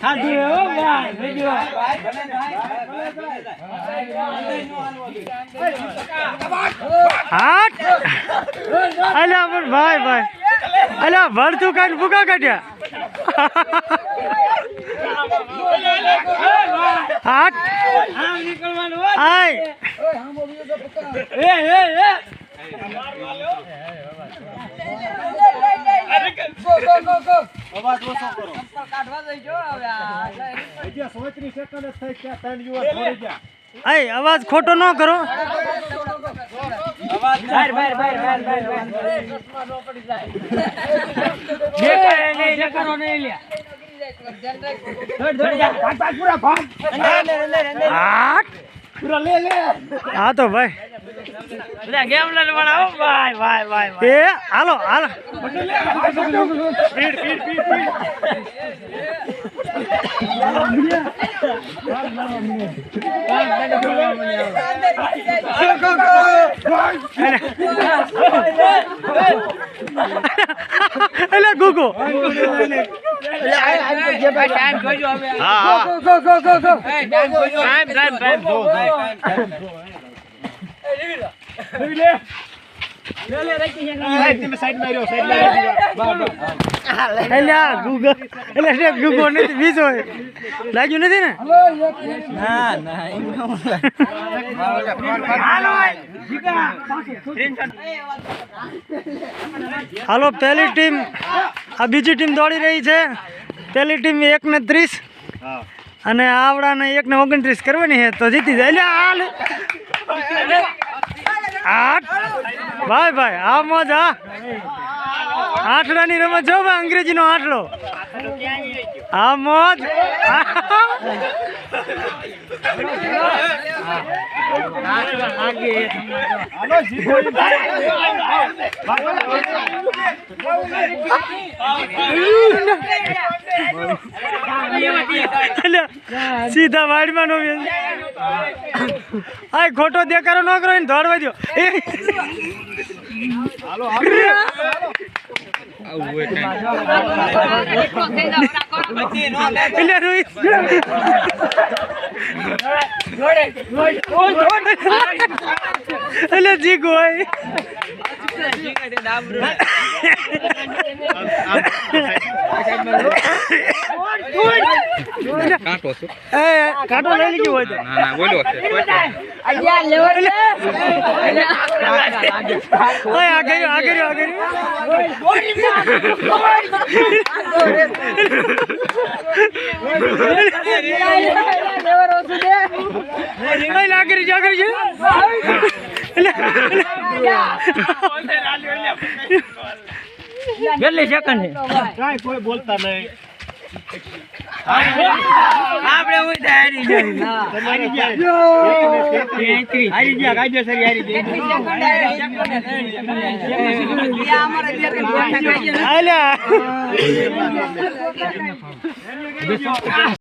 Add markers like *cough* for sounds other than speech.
ખાધું એવો ભાઈ બીજો હાટ અલ્યા પણ ભાઈ ભાઈ અલ્યા ભરતું કાઢ ભૂકા કાઢ્યા હાટ આમ નીકળવાનું હો. આય એ એ એ આય અવાજ ખોટો ન કરો બહાર બહાર બહાર બહાર બહાર બહાર દેખાય નહીં કરો નહીં લ્યા દોડ દોડ જા ભાગ ભાગ પૂરા ભાગ અંદર અંદર અંદર પૂરા લે લે. હા તો ભાઈ. લે ગેમ લે વાળા હો. ભાઈ ભાઈ ભાઈ એ હાલો હાલો. સ્પીડ સ્પીડ સ્પીડ એટલે ગુગુ. ટાઈમ એટલે એટલે ગુગુ નથી બીજો લાગ્યું નથી ને? હાલો પહેલી ટીમ આ બીજી ટીમ દોડી રહી છે. પહેલી ટીમ એક ને ત્રીસ અને આવડાને એક ને ઓગણત્રીસ કરવાની છે તો જીતી જાય. એટલે હાલ. ભાઈ ભાઈ આ મોજ હા આઠડાની રમત જો ભાઈ અંગ્રેજીનો આઠડો આ મોજ એટલે સીધા વાડીમાં નો બેસ. આ ખોટો દેખાડો ન કરો એને દોડવા દો એટલે રોહિત *laughs* એટલે જીગો હોય કાંટો ઓય આ કર્યું આ કર્યું આ કર્યું ઓય લા કરી જા કરી જા કેટલી સેકન્ડ આપણે હું હારી જાય હારી ગયા. કાયદેસર હારી ગયા. આલ્યા